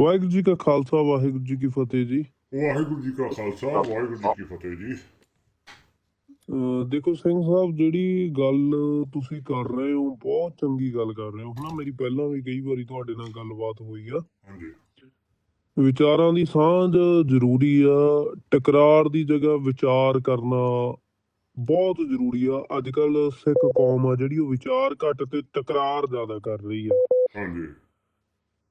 ਵਾਹਿਗੁਰੂ ਜੀ ਕਾ ਖਾਲਸਾ ਵਾਹਿਗੁਰੂ ਜੀ ਕੀ ਫਤਿਹ ਜੀ। ਵਾਹਿਗੁਰੂ ਜੀ ਕਾ ਖਾਲਸਾ ਵਾਹਿਗੁਰੂ ਜੀ ਕੀ ਫਤਿਹ ਜੀ। ਅਹ ਦੇਖੋ ਸਿੰਘ ਸਾਹਿਬ ਜਿਹੜੀ ਗੱਲ ਤੁਸੀਂ ਕਰ ਰਹੇ ਹੋ ਬਹੁਤ ਚੰਗੀ ਗੱਲ ਕਰ ਰਹੇ ਹੋ। ਹਨਾ ਮੇਰੀ ਪਹਿਲਾਂ ਵੀ ਕਈ ਵਾਰੀ ਤੁਹਾਡੇ ਨਾਲ ਗੱਲਬਾਤ ਹੋਈ ਆ। ਹਾਂਜੀ। ਵਿਚਾਰਾਂ ਦੀ ਸਾਂਝ ਜ਼ਰੂਰੀ ਆ ਟਕਰਾਰ ਦੀ ਜਗ੍ਹਾ ਵਿਚਾਰ ਕਰਨਾ ਬਹੁਤ ਜ਼ਰੂਰੀ ਆ। ਅੱਜ ਕੱਲ ਸਿੱਖ ਕੌਮ ਆ ਜਿਹੜੀ ਉਹ ਵਿਚਾਰ ਘੱਟ ਤੇ ਟਕਰਾਰ ਜ਼ਿਆਦਾ ਕਰ ਰਹੀ ਆ। ਹਾਂਜੀ।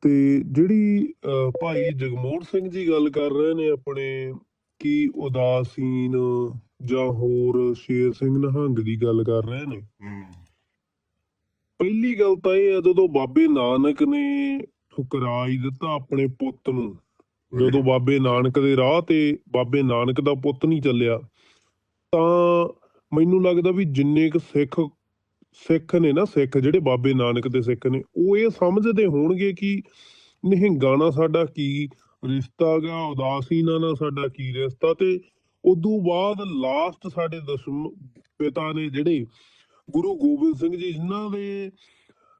ਤੇ ਜਿਹੜੀ ਅਹ, ਭਾਈ ਜਗਮੋਹਨ ਸਿੰਘ ਜੀ ਗੱਲ ਕਰ ਰਹੇ ਨੇ ਆਪਣੇ ਕੀ ਉਦਾਸੀਨ ਜਾਂ ਹੋਰ ਸ਼ੇਰ ਸਿੰਘ ਨਿਹੰਗ ਦੀ ਗੱਲ ਕਰ ਰਹੇ ਨੇ। ਪਹਿਲੀ ਗੱਲ ਤਾਂ ਇਹ ਹੈ ਜਦੋਂ ਬਾਬੇ ਨਾਨਕ ਨੇ ਠੁਕਰਾ ਹੀ ਦਿੱਤਾ ਆਪਣੇ ਪੁੱਤ ਨੂੰ ਜਦੋਂ ਬਾਬੇ ਨਾਨਕ ਦੇ ਰਾਹ ਤੇ ਬਾਬੇ ਨਾਨਕ ਦਾ ਪੁੱਤ ਨਹੀਂ ਚੱਲਿਆ ਤਾਂ ਮੈਨੂੰ ਲੱਗਦਾ ਵੀ ਜਿੰਨੇ ਕੁ ਸਿੱਖ ਸਿੱਖ ਨੇ ਨਾ ਸਿੱਖ ਜਿਹੜੇ ਬਾਬੇ ਨਾਨਕ ਦੇ ਸਿੱਖ ਨੇ ਉਹ ਇਹ ਸਮਝਦੇ ਹੋਣਗੇ ਕਿ ਨਿਹੰਗਾਂ ਨਾਲ ਸਾਡਾ ਕੀ ਰਿਸ਼ਤਾ ਗਾ ਉਦਾਸੀਨਾਂ ਨਾਲ ਸਾਡਾ ਕੀ ਰਿਸ਼ਤਾ ਤੇ ਉਦੋਂ ਬਾਅਦ ਲਾਸਟ ਸਾਡੇ ਦਸ਼ਮ ਪਿਤਾ ਨੇ ਜਿਹੜੇ ਗੁਰੂ ਗੋਬਿੰਦ ਸਿੰਘ ਜੀ ਜਿਨ੍ਹਾਂ ਦੇ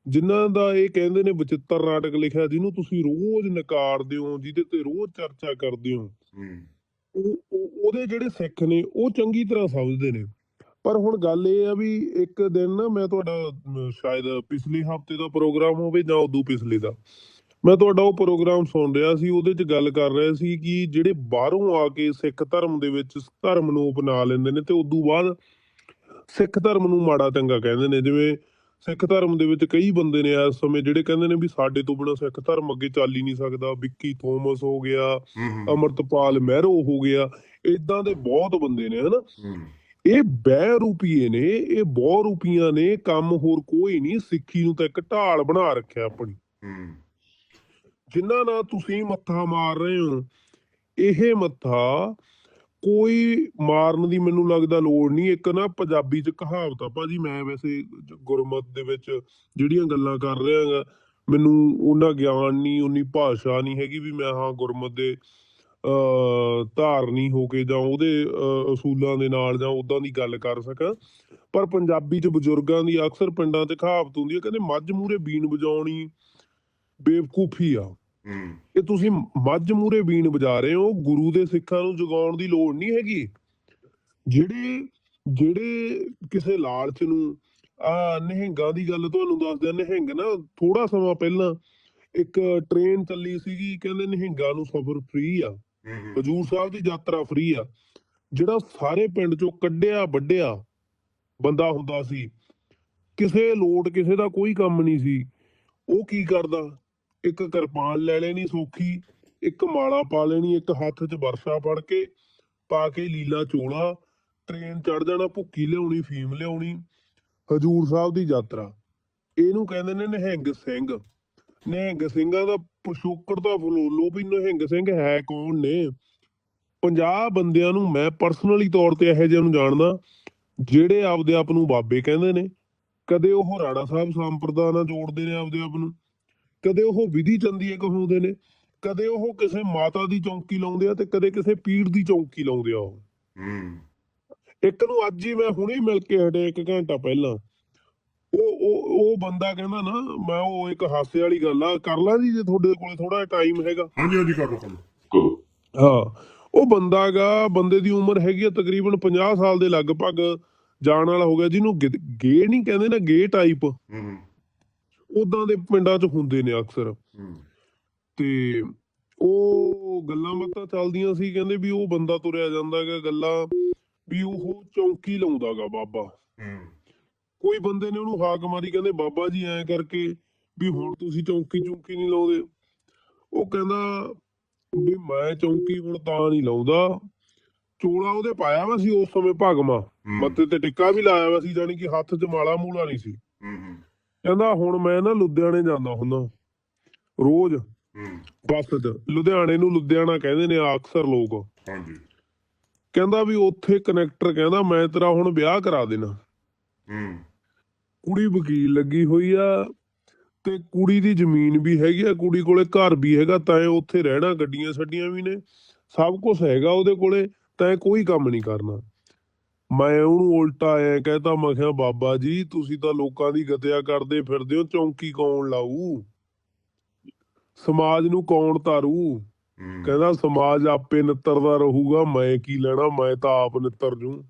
ਜਿਨ੍ਹਾਂ ਦਾ ਇਹ ਕਹਿੰਦੇ ਨੇ ਬਚਿੱਤਰ ਨਾਟਕ ਲਿਖਿਆ ਜਿਹਨੂੰ ਤੁਸੀਂ ਰੋਜ਼ ਨਕਾਰਦੇ ਹੋ ਜਿਹਦੇ ਤੇ ਰੋਜ਼ ਚਰਚਾ ਕਰਦੇ ਹੋ ਹੂੰ। ਉਹ ਉਹ- ਉਹਦੇ ਜਿਹੜੇ ਸਿੱਖ ਨੇ ਉਹ ਚੰਗੀ ਤਰ੍ਹਾਂ ਸਮਝਦੇ ਨੇ। ਪਰ ਹੁਣ ਗੱਲ ਇਹ ਆ ਵੀ ਇੱਕ ਦਿਨ ਨਾ ਮੈਂ ਤੁਹਾਡਾ ਸ਼ਾਇਦ ਪਿਛਲੇ ਹਫ਼ਤੇ ਦਾ ਪ੍ਰੋਗਰਾਮ ਹੋਵੇ ਜਾਂ ਉਦੋਂ ਪਿਛਲੇ ਦਾ ਮੈਂ ਤੁਹਾਡਾ ਉਹ ਪ੍ਰੋਗਰਾਮ ਸੁਣ ਰਿਹਾ ਸੀ ਉਹਦੇ 'ਚ ਗੱਲ ਕਰ ਰਹੇ ਸੀ ਕਿ ਜਿਹੜੇ ਬਾਹਰੋਂ ਆ ਕੇ ਸਿੱਖ ਧਰਮ ਦੇ ਵਿੱਚ ਧਰਮ ਨੂੰ ਅਪਣਾ ਲੈਂਦੇ ਨੇ ਤੇ ਉਦੋਂ ਬਾਅਦ ਸਿੱਖ ਧਰਮ ਨੂੰ ਮਾੜਾ ਚੰਗਾ ਕਹਿੰਦੇ ਨੇ ਜਿਵੇਂ ਸਿੱਖ ਧਰਮ ਦੇ ਵਿੱਚ ਕਈ ਬੰਦੇ ਨੇ ਇਸ ਸਮੇਂ ਜਿਹੜੇ ਕਹਿੰਦੇ ਨੇ ਵੀ ਸਾਡੇ ਤੋਂ ਬਿਨਾਂ ਸਿੱਖ ਧਰਮ ਅੱਗੇ ਚੱਲ ਹੀ ਨਹੀਂ ਸਕਦਾ ਵਿੱਕੀ ਥੋਮਸ ਹੋ ਗਿਆ ਅਮਰਤਪਾਲ ਮਹਿਰੋ ਹੋ ਗਿਆ ਇਦਾਂ ਦੇ ਬਹੁਤ ਬੰਦੇ ਨੇ ਹਨਾ? ਇਹ ਬਹਿ ਰੂਪੀਏ ਨੇ ਇਹ ਬਹੁ ਰੂਪੀਆਂ ਨੇ ਕੰਮ ਹੋਰ ਕੋਈ ਨਹੀਂ ਸਿੱਖੀ ਨੂੰ ਤਾਂ ਇੱਕ ਢਾਲ ਬਣਾ ਰੱਖਿਆ ਆਪਣੀ। ਹੂੰ। ਜਿਨ੍ਹਾਂ ਨਾਲ ਤੁਸੀਂ ਮੱਥਾ ਮਾਰ ਰਹੇ ਹੋ ਇਹ ਮੱਥਾ ਕੋਈ ਮਾਰਨ ਦੀ ਮੈਨੂੰ ਲੱਗਦਾ ਲੋੜ ਨਹੀਂ ਇੱਕ ਨਾ ਪੰਜਾਬੀ ਚ ਕਹਾਵਤ ਆ। ਭਾਜੀ ਮੈਂ ਵੈਸੇ ਗੁਰਮਤ ਦੇ ਵਿੱਚ ਜਿਹੜੀਆਂ ਗੱਲਾਂ ਕਰ ਰਿਹਾ ਗਾ ਮੈਨੂੰ ਉਹਨਾਂ ਗਿਆਨ ਨਹੀਂ ਉਨੀ ਭਾਸ਼ਾ ਨਹੀਂ ਹੈਗੀ ਵੀ ਮੈਂ ਹਾਂ ਗੁਰਮਤ ਦੇ ਧਾਰਨੀ ਹੋ ਕੇ ਜਾਂ ਉਹਦੇ ਅਸੂਲਾਂ ਦੇ ਨਾਲ ਜਾਂ ਉਦਾਂ ਦੀ ਗੱਲ ਕਰ ਸਕਾਂ। ਪਰ ਪੰਜਾਬੀ ਚ ਬਜ਼ੁਰਗਾਂ ਦੀ ਅਕਸਰ ਪਿੰਡਾਂ 'ਚ ਕਹਾਵਤ ਹੁੰਦੀ ਹੈ ਕਹਿੰਦੇ ਮੱਝ ਮੂਰੇ ਬੀਨ ਵਜਾਉਣੀ ਬੇਵਕੂਫੀ ਆ। ਇਹ ਤੁਸੀਂ ਮੱਝ ਮੂਰੇ ਬੀਨ ਵਜਾ ਰਹੇ ਹੋ ਗੁਰੂ ਦੇ ਸਿੱਖਾਂ ਨੂੰ ਜਗਾਉਣ ਦੀ ਲੋੜ ਨਹੀਂ ਹੈਗੀ। ਜਿਹੜੇ ਜਿਹੜੇ ਕਿਸੇ ਲਾਲਚ ਨੂੰ ਆ ਨਿਹੰਗਾਂ ਦੀ ਗੱਲ ਤੁਹਾਨੂੰ ਦੱਸਦੇ ਨਿਹੰਗ ਨਾ ਥੋੜਾ ਸਮਾਂ ਪਹਿਲਾਂ ਇੱਕ ਟ੍ਰੇਨ ਚੱਲੀ ਸੀਗੀ ਕਹਿੰਦੇ ਨਿਹੰਗਾਂ ਨੂੰ ਸਫ਼ਰ ਫ੍ਰੀ ਆ। ਹਜੂਰ ਸਾਹਿਬ ਦੀ ਯਾਤਰਾ ਫ੍ਰੀ ਆ। ਜਿਹੜਾ ਸਾਰੇ ਪਿੰਡ ਚੋਂ ਕੱਢਿਆ ਵੱਡਿਆ ਬੰਦਾ ਹੁੰਦਾ ਸੀ, ਕਿਸੇ ਲੋਟ, ਕਿਸੇ ਦਾ ਕੋਈ ਕੰਮ ਨਹੀਂ ਸੀ। ਉਹ ਕੀ ਕਰਦਾ? ਇੱਕ ਕਿਰਪਾਨ ਲੈ ਲੈਣੀ ਸੋਖੀ, ਇੱਕ ਮਾਲਾ ਪਾ ਲੈਣੀ, ਇੱਕ ਹੱਥ 'ਚ ਵਰਸ਼ਾ ਫੜ ਕੇ ਪਾ ਕੇ ਲੀਲਾ ਚੋਲਾ, ਟ੍ਰੇਨ ਚੜ ਜਾਣਾ, ਭੁੱਕੀ ਲਿਆਉਣੀ, ਫੀਮ ਲਿਆਉਣੀ। ਹਜੂਰ ਸਾਹਿਬ ਦੀ ਯਾਤਰਾ। ਇਹਨੂੰ ਕਹਿੰਦੇ ਨੇ ਨਿਹੰਗ ਸਿੰਘ। ਨਿਹੰਗ ਸਿੰਘਾਂ ਦਾ ਪਿਛੋਕੜ ਦਾ ਫਲੋਲੋ ਵੀ ਨਿਹੰਗ ਸਿੰਘ ਹੈ ਕੌਣ ਨੇ? 50 ਬੰਦਿਆਂ ਨੂੰ ਮੈਂ ਪਰਸਨਲੀ ਤੌਰ ਤੇ ਇਹੋ ਜਿਹਿਆਂ ਨੂੰ ਜਾਣਦਾ ਜਿਹੜੇ ਆਪਦੇ ਆਪ ਨੂੰ ਬਾਬੇ ਕਹਿੰਦੇ ਨੇ। ਕਦੇ ਉਹ ਰਾੜਾ ਸਾਹਿਬ ਸੰਪਰਦਾ ਨਾਲ ਜੋੜਦੇ ਨੇ ਆਪਦੇ ਆਪ ਨੂੰ। ਕਦੇ ਉਹ ਵਿਧੀ ਚੰਦੀਏ ਕਹਾਉਂਦੇ ਨੇ। ਕਦੇ ਉਹ ਕਿਸੇ ਮਾਤਾ ਦੀ ਚੌਂਕੀ ਲਾਉਂਦੇ ਆ ਤੇ ਕਦੇ ਕਿਸੇ ਪੀਰ ਦੀ ਚੌਂਕੀ ਲਾਉਂਦੇ ਆ ਉਹ। ਹੂੰ। ਇੱਕ ਨੂੰ ਅੱਜ ਹੀ ਮੈਂ ਹੁਣੇ ਮਿਲ ਕੇ ਹਟੇ ਇੱਕ ਘੰਟਾ ਪਹਿਲਾਂ। ਉਹ ਉਹ ਉਹ ਬੰਦਾ ਕਹਿੰਦਾ ਨਾ ਮੈਂ ਉਹ ਇੱਕ ਹਾਸੇ ਵਾਲੀ ਗੱਲ ਆ ਕਰ ਲਾਂ ਜੀ ਜੇ ਤੁਹਾਡੇ ਕੋਲੇ ਥੋੜਾ ਟਾਈਮ ਹੈਗਾ। ਹਾਂਜੀ ਹਾਂਜੀ ਕਰ ਲਓ ਕਰ ਹਾਂ ਉਹ ਬੰਦਾ ਗਾ ਬੰਦੇ ਦੀ ਉਮਰ ਹੈਗੀ ਆ ਤਕਰੀਬਨ 50 ਸਾਲ ਦੇ ਲਗਭਗ ਜਾਣ ਵਾਲਾ ਹੋ ਗਿਆ ਜਿਹਨੂੰ ਗਿ- ਨਹੀਂ ਕਹਿੰਦੇ ਨਾ ਗੇ ਟਾਈਪ ਹੂੰ ਉਦਾਂ ਦੇ ਪਿੰਡਾਂ 'ਚ ਹੁੰਦੇ ਨੇ ਅਕਸਰ। ਹੂੰ। ਤੇ ਉਹ ਗੱਲਾਂ ਬਾਤਾਂ ਚੱਲਦੀਆਂ ਸੀ ਕਹਿੰਦੇ ਵੀ ਉਹ ਬੰਦਾ ਤੁਰਿਆ ਜਾਂਦਾ ਗਾ ਗੱਲਾਂ ਵੀ ਉਹ ਚੌਂਕੀ ਲਾਉਂਦਾਗਾ ਬਾਬਾ। ਹੂੰ। ਕੋਈ ਬੰਦੇ ਨੇ ਉਹਨੂੰ ਹਾਕ ਮਾਰੀ ਕਹਿੰਦੇ ਬਾਬਾ ਜੀ ਐਂ ਕਰਕੇ ਵੀ ਹੁਣ ਤੁਸੀਂ ਚੌਂਕੀ ਚੌਂਕੀ ਨਹੀਂ ਲਾਉਂਦੇ। ਉਹ ਕਹਿੰਦਾ ਵੀ ਮੈਂ ਚੌਂਕੀ ਹੁਣ ਤਾਂ ਨਹੀਂ ਲਾਉਂਦਾ। ਚੋਲਾ ਉਹਦੇ ਪਾਇਆ ਵਾ ਸੀ ਉਸ ਸਮੇਂ ਭਗਮਾ। ਮੱਥੇ ਤੇ ਟਿੱਕਾ ਵੀ ਲਾਇਆ ਵਾ ਸੀ ਜਾਨੀ ਕਿ ਹੱਥ 'ਚ ਮਾਲਾ ਮੂਲਾ ਨਹੀਂ ਸੀ। ਕਹਿੰਦਾ ਹੁਣ ਮੈਂ ਨਾ ਲੁਧਿਆਣੇ ਜਾਂਦਾ ਹੁੰਦਾ। ਰੋਜ਼ ਬੱਸ 'ਚ। ਲੁਧਿਆਣੇ ਨੂੰ ਲੁਧਿਆਣਾ ਕਹਿੰਦੇ ਨੇ ਅਕਸਰ ਲੋਕ। ਹਾਂਜੀ। ਕਹਿੰਦਾ ਵੀ ਉੱਥੇ ਕਨੈਕਟਰ ਕਹਿੰਦਾ ਮੈਂ ਤੇਰਾ ਹੁਣ ਵਿਆਹ ਕਰਾ ਦੇਣਾ। ਹੂੰ। ਕੁੜੀ ਵਕੀਲ ਲੱਗੀ ਹੋਈ ਆ ਤੇ ਕੁੜੀ ਦੀ ਜ਼ਮੀਨ ਵੀ ਹੈਗੀ ਆ ਕੁੜੀ ਕੋਲੇ ਘਰ ਵੀ ਹੈਗਾ ਤਾਂ ਇਹ ਉੱਥੇ ਰਹਿਣਾ ਗੱਡੀਆਂ ਛੱਡੀਆਂ ਵੀ ਨੇ ਸਭ ਕੁਝ ਹੈਗਾ ਉਹਦੇ ਕੋਲੇ ਤਾਂ ਇਹ ਕੋਈ ਕੰਮ ਨਹੀਂ ਕਰਨਾ। ਮੈਂ ਉਹਨੂੰ ਉਲਟਾ ਐ ਕਹਤਾ ਮੈਂ ਕਿਹਾ ਬਾਬਾ ਜੀ ਤੁਸੀਂ ਤਾਂ ਲੋਕਾਂ ਦੀ ਗਤਿਆ ਕਰਦੇ ਫਿਰਦੇ ਹੋ ਚੌਂਕੀ ਕੌਣ ਲਾਊ? ਸਮਾਜ ਨੂੰ ਕੌਣ ਤਾਰੂ ਕਹਿੰਦਾ ਸਮਾਜ ਆਪੇ ਨਿੱਤਰਦਾ ਰਹੂਗਾ ਮੈਂ ਕੀ ਲੈਣਾ ਮੈਂ ਤਾਂ ਆਪ ਨਿੱਤਰ ਜੂ।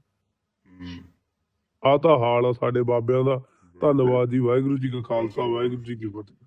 ਆ ਤਾਂ ਹਾਲ ਆ ਸਾਡੇ ਬਾਬਿਆਂ ਦਾ। ਧੰਨਵਾਦ ਜੀ ਵਾਹਿਗੁਰੂ ਜੀ ਕਾ ਖਾਲਸਾ ਵਾਹਿਗੁਰੂ ਜੀ ਕੀ ਫਤਿਹ।